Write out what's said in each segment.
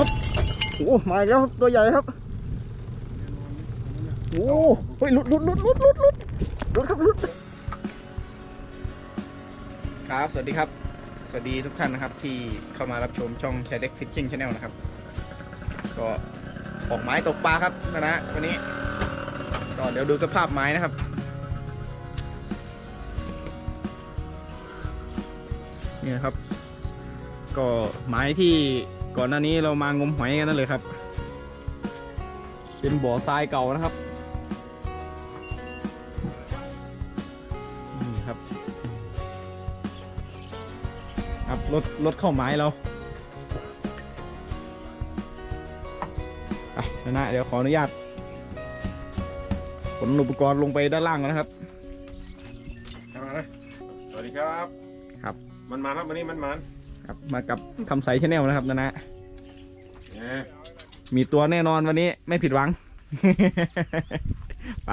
ครับโอ้มาแล้วครับตัวใหญ่ครับโอ้เฮ้ยหลุดหลุดหลุดหลุดหลุดหลุดหลุดครับหลุดครับ สวัสดีครับ สวัสดีทุกท่านนะครับ ที่เข้ามารับชมช่องชายเด็กฟิชชิ่งชาแนลนะครับ ก็ออกไม้ตกปลาครับนะนะวันนี้ก็เดี๋ยวดูสภาพไม้นะครับนี่นะครับ ก็ไม้ที่ ก่อนหน้านี้เรามางมหอยกันนั่นเลยครับ เป็นบ่อทรายเก่านะครับนี่ครับครับรถรถเข้าไม้เราอะนะนะเดี๋ยวขออนุญาตขนอุปกรณ์ลงไปด้านล่างก่อนนะครับมานะสวัสดีครับ ครับ มันมาครับวันนี้มันมัน ครับมากับคำใสชาแนลนะครับนะนะเนี่ยมีตัวแน่นอนวันนี้ไม่ผิดหวัง ไป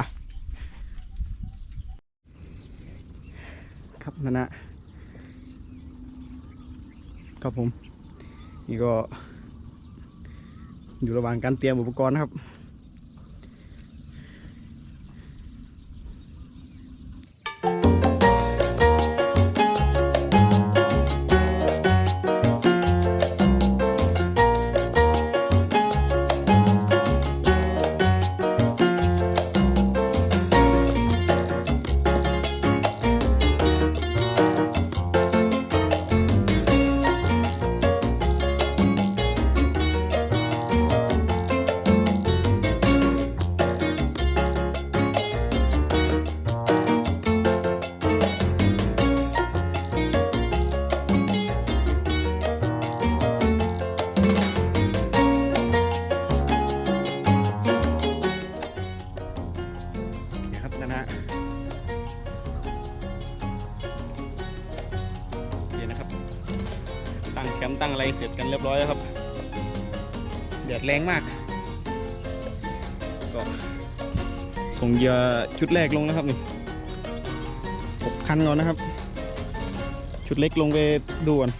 ครับนะนะครับผม นี่ก็ อยู่ระหว่างการเตรียมอุปกรณ์นะครับ ตั้งแคมป์ตั้งอะไรเสร็จกันเรียบร้อยแล้วครับแดดแรงมากก็ส่งเหยื่อชุดแรกลงนะครับนี่หกคันก่อนนะครับ ชุดเล็กลงไปดูก่อน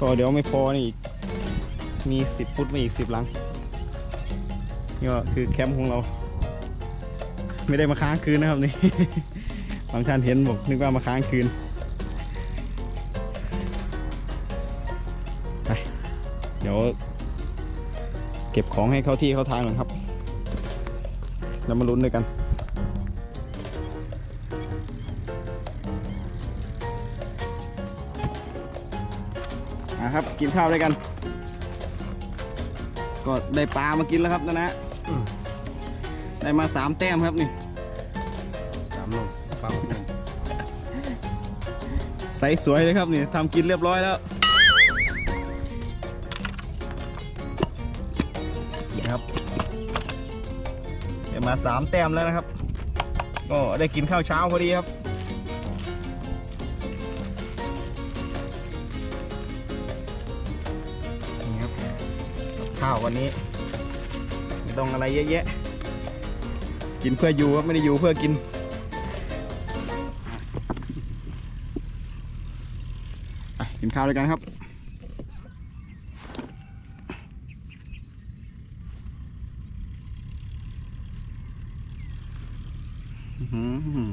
ก็เดี๋ยวไม่พอนี่อีกมีสิบฟุตมาอีกสิบลังนี่ก็คือแคมป์ของเรา ไม่ได้มาค้างคืนนะครับนี่ บางท่านเห็นบอกนึกว่ามาค้างคืน ดี๋ยวเก็บของให้เข้าที่เข้าทางก่อนครับ แล้วมาลุ้นด้วยกันอะครับ กินข้าวด้วยกัน ก็ได้ปลามากินแล้วครับนะนะได้มาสามแต้มครับนี่สามลงฟังใสสวยเลยครับนี่ทำกินเรียบร้อยแล้ว นี่ครับได้มาสามแต้มแล้วนะครับ ก็ได้กินข้าวเช้าพอดีครับนี่ครับกับ ข้าววันนี้ไม่ต้องอะไรเยอะแยะ กินเพื่ออยู่ครับไม่ได้อยู่เพื่อกินไปกินข้าวด้วยกันครับ อื้อหือ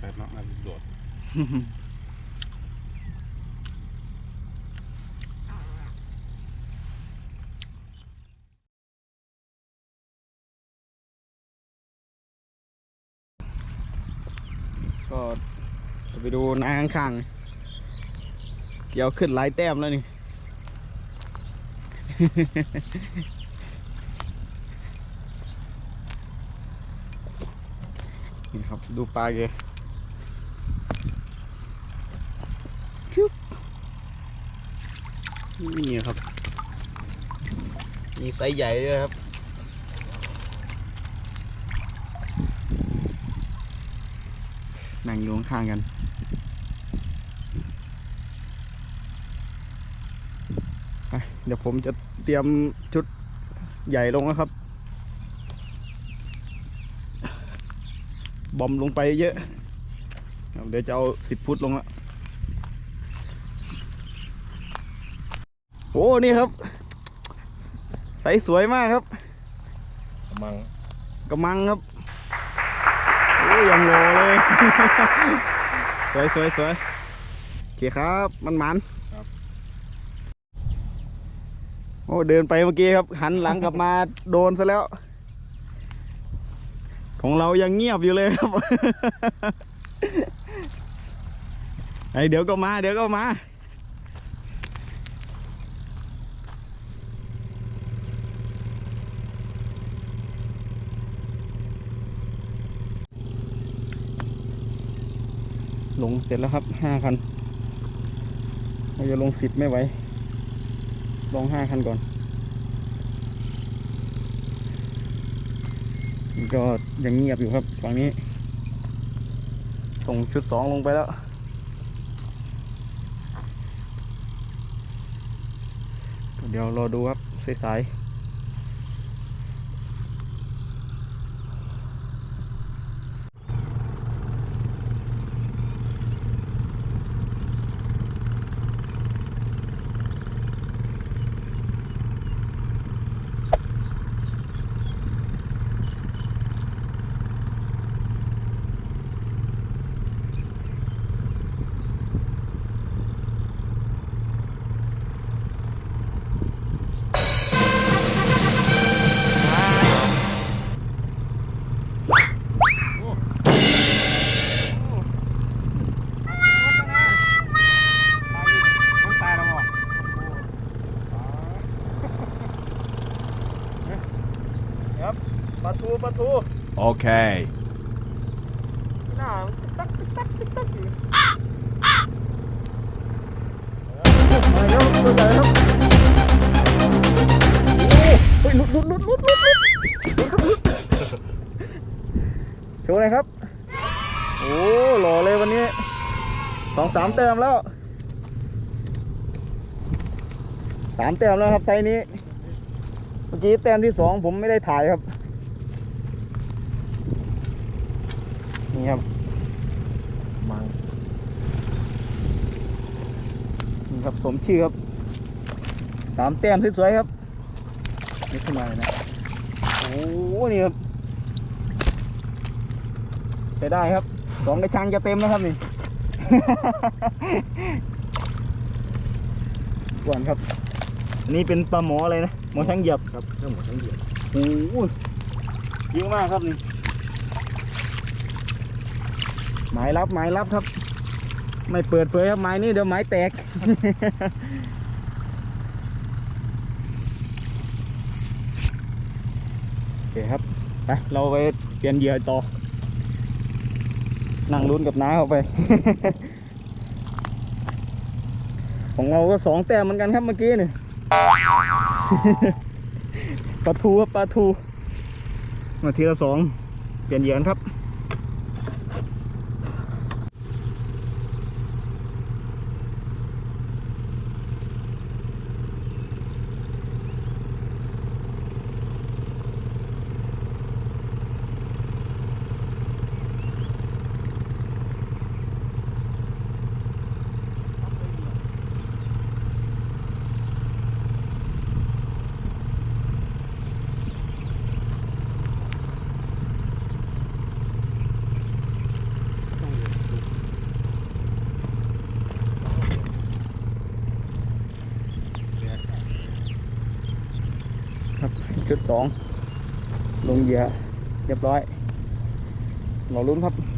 แปดเนาะมา โดดก็จะไปดูนาข้างๆเกี่ยวขึ้นหลายแต้มแล้วนี่ นี่ครับ ดูปลาเกคิ๊บ นี่ครับ มีไซส์ใหญ่ด้วยครับ นั่งอยู่ข้างกันเดี๋ยวผมจะเตรียมชุดใหญ่ลงนะครับ บอมลงไปเยอะ เดี๋ยวจะเอาสิบฟุตลงละ โอ้นี่ครับ ใสสวยมากครับมังกระมังครับโอ้ยยังโงเลย สวยสวยสวยโอเคครับมันมันโอ้เดินไปเมื่อกี้ครับ หันหลังกลับมาโดนซะแล้ว ของเรายังเงียบอยู่เลยครับไอเดี๋ยวก็มา เดี๋ยวก็มา ลงเสร็จแล้วครับห้าคันเราจะลงสิบไม่ไหว ลงห้าคันก่อน ก็ยังเงียบอยู่ครับฝั่งนี้ ส่งชุดสองลงไปแล้ว เดี๋ยวรอดูครับสายๆ ทูปลาทู Okay. หน้ามันติ๊กตักติ๊กตักติ๊กตักอยู่มาแล้วตัวใหญ่ครับโอ้ยหลุดหลุดหลุดหลุดหลุดหลุดหลุดครับหลุดโชว์หน่อยครับ โอ้หล่อเลยวันนี้สองสามแต้มแล้วสามแต้มแล้วครับไซส์นี้ เมื่อกี้แต้มที่สองผมไม่ได้ถ่ายครับ นี่ครับมังนี่ครับสมชื่อครับสามแต้มสวยๆครับนี่ขึ้นมาเลยนะโอ้โหนี่ครับใช้ได้ครับสองกระชังจะเต็มแล้วครับนี่ก่อนครับอันนี้เป็นปลาหมออะไรนะหมอช้างเหยียบครับทั้งหมดทั้งเดียวโอ้โหเยอะมากครับนี่ หมายรับหมายรับครับ ไม่เปิดเผยครับหมายนี้เดี๋ยวหมายแตก โอเคครับไปเราไปเปลี่ยนเหยื่อต่อ นั่งลุ้นกับน้าเข้าไป ของเราก็สองแต้มเหมือนกันครับเมื่อกี้นี่ปลาทูครับปลาทู มาทีละสองเปลี่ยนเหยื่อครับชุด สองลงเหยื่อเรียบร้อยรอลุ้นครับ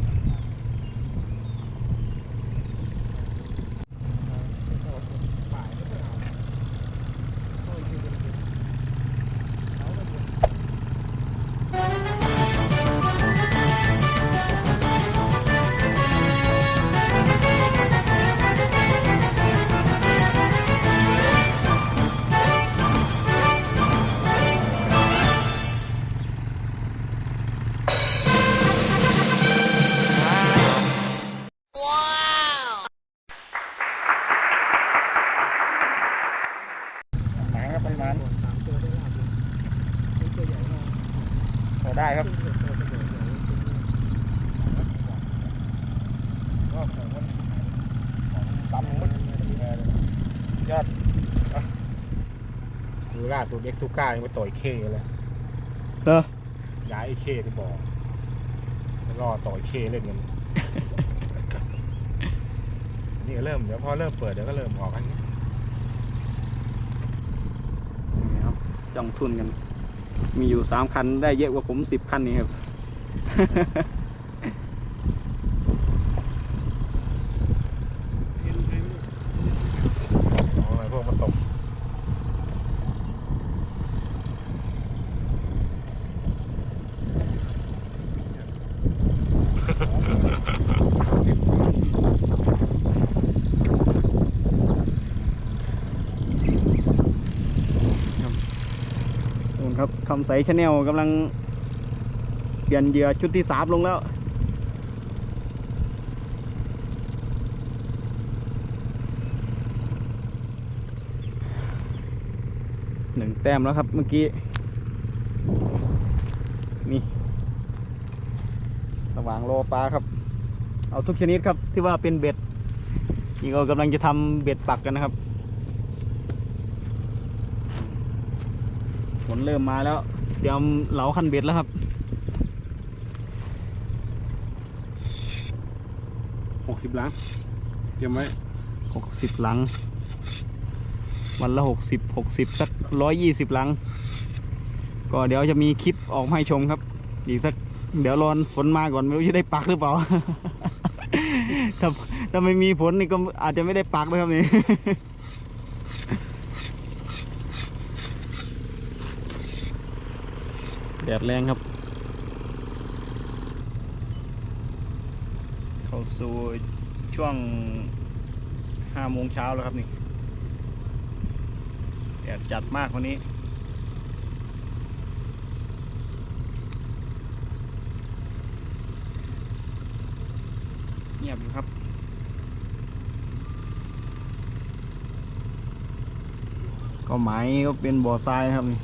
ดูล่าสุดเอ็กซูก้ายังไปต่อยเคเลยเออย้ายไอ้เคที่บอกรอต่อยเคเล่นกันนี่ก็เริ่มเดี๋ยวพอเริ่มเปิดเดี๋ยวก็เริ่มออกกันนี่ครับจ้องทุนกัน มีอยู่สามคันได้เยอะกว่าผมสิบคันนี่ครับ อ๋อไอ้พวกมาตก นู่นครับคำใสชาแนลกำลัง เปลี่ยนเหยื่อชุดที่สามลงแล้วหนึ่งแต้มแล้วครับเมื่อกี้ นี่ระหว่างรอปลาครับ เอาทุกชนิดครับที่ว่าเป็นเบ็ดนี่ก็กำลังจะทำเบ็ดปักกันนะครับ ฝนเริ่มมาแล้ว เตรียมเหลาคันเบ็ดแล้วครับหกสิบล้านเตรียมไว้หกสิบหลัง วันละหกสิบหกสิบสักร้อยยี่สิบหลัง ก็เดี๋ยวจะมีคลิปออกมาให้ชมครับ อีกสักเดี๋ยวรอนฝนมาก่อนไม่รู้จะได้ปักหรือเปล่า ถ้าถ้าไม่มีฝนนี่ก็อาจจะไม่ได้ปักนะครับนี่ แดดแรงครับ เข้าสู่ช่วงห้าโมงเช้าแล้วครับนี่แดดจัดมากวันนี้เงียบอยู่ครับก็หมายก็เป็นบ่อทรายครับนี่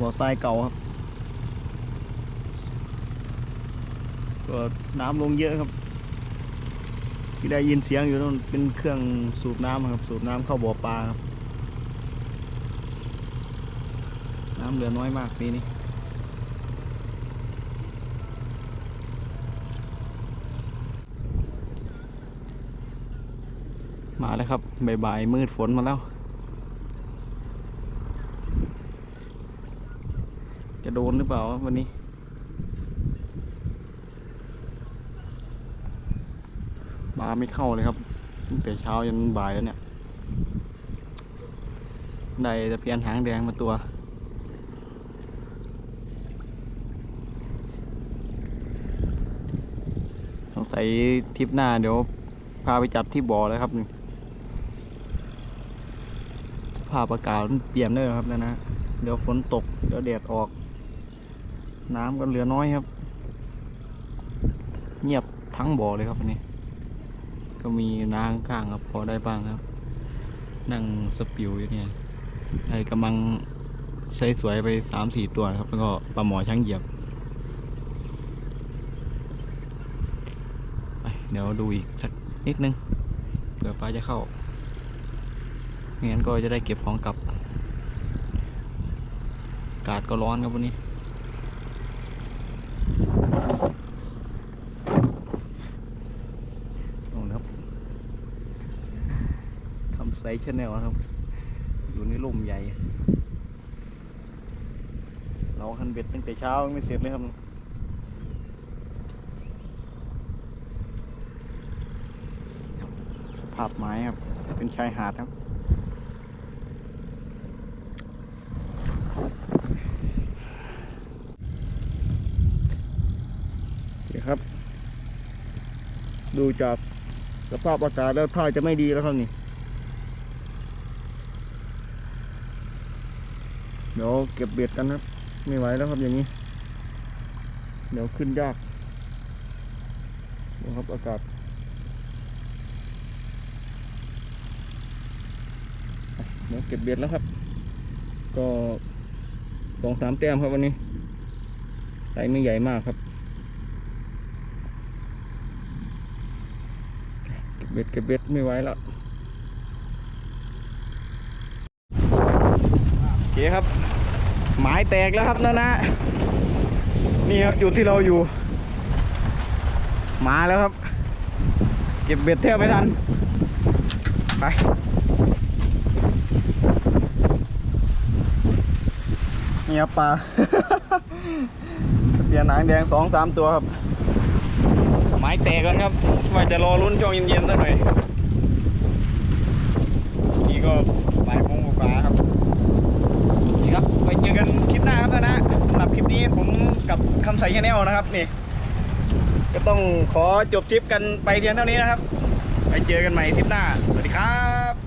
บ่อทรายเก่าครับก็น้ำลงเยอะครับ ที่ได้ยินเสียงอยู่นั่นเป็นเครื่องสูบน้ำครับ สูบน้ำเข้าบ่อปลาครับน้ำเหลือน้อยมากปีนี้มาแล้วครับบ่ายๆมืดฝนมาแล้ว จะโดนหรือเปล่าวันนี้ มาไม่เข้าเลยครับตั้งแต่เช้ายันบ่ายแล้วเนี่ย ได้ตะเพียนหางแดงมาตัว สงสัยทริปหน้าเดี๋ยว พาไปจับที่บ่อเลยครับนี่ภาพอากาศเปลี่ยนเลยครับนะนะ เดี๋ยวฝนตก เดี๋ยวแดดออก น้ำก็เหลือน้อยครับ เงียบทั้งบ่อเลยครับวันนี้ ก็มีน้ำข้างครับ พอได้บ้างครับ นั่งสปิวอยู่เนี่ยไอ้กำลังใช้สวยไปสามสี่ตัวครับ แล้วก็ปลาหมอช่างเหยียบไปเดี๋ยวดูอีกสักนิดนึงเผื่อปลาจะเข้าไม่งั้นก็จะได้เก็บของกลับ อากาศก็ร้อนครับวันนี้นครับ คำไซชแนลครับ อยู่ในร่มใหญ่ เราคันเบ็ดตั้งแต่เช้าไม่เสร็จเลยครับภาพไม้ครับ เป็นชายหาดครับเดี๋ยวครับ ดูจากสภาพอากาศแล้วท่าจะไม่ดีแล้วครับนี่ เดี๋ยวเก็บเบ็ดกันครับ ไม่ไหวแล้วครับอย่างนี้ เดี๋ยวขึ้นยากดูครับอากาศเดี๋ยวเก็บเบ็ดแล้วครับ ก็สองสามแต้มครับวันนี้ไซส์ไม่ใหญ่มากครับเก็บเบ็ดเก็บเบ็ดไม่ไหวแล้ว เคครับ หมายแตกแล้วครับนะนะ นี่ครับจุดที่เราอยู่ มาแล้วครับ เก็บเบ็ดแทบไม่ทัน ไปนี่ครับปลาเปลี่ยนหางแดงสองสามตัวครับไม้แตกกันครับว่าจะรอลุ้นช่วงเย็นๆสักหน่อยนี่ก็บ่ายโมงกว่าครับ ไปเจอกันคลิปหน้าครับท่านนะสำหรับคลิปนี้ผมกับคำใสชาแนลนะครับนี่ก็ต้องขอจบทริปกันไปเพียงเท่านี้นะครับ ไปเจอกันใหม่ทริปหน้า สวัสดีครับ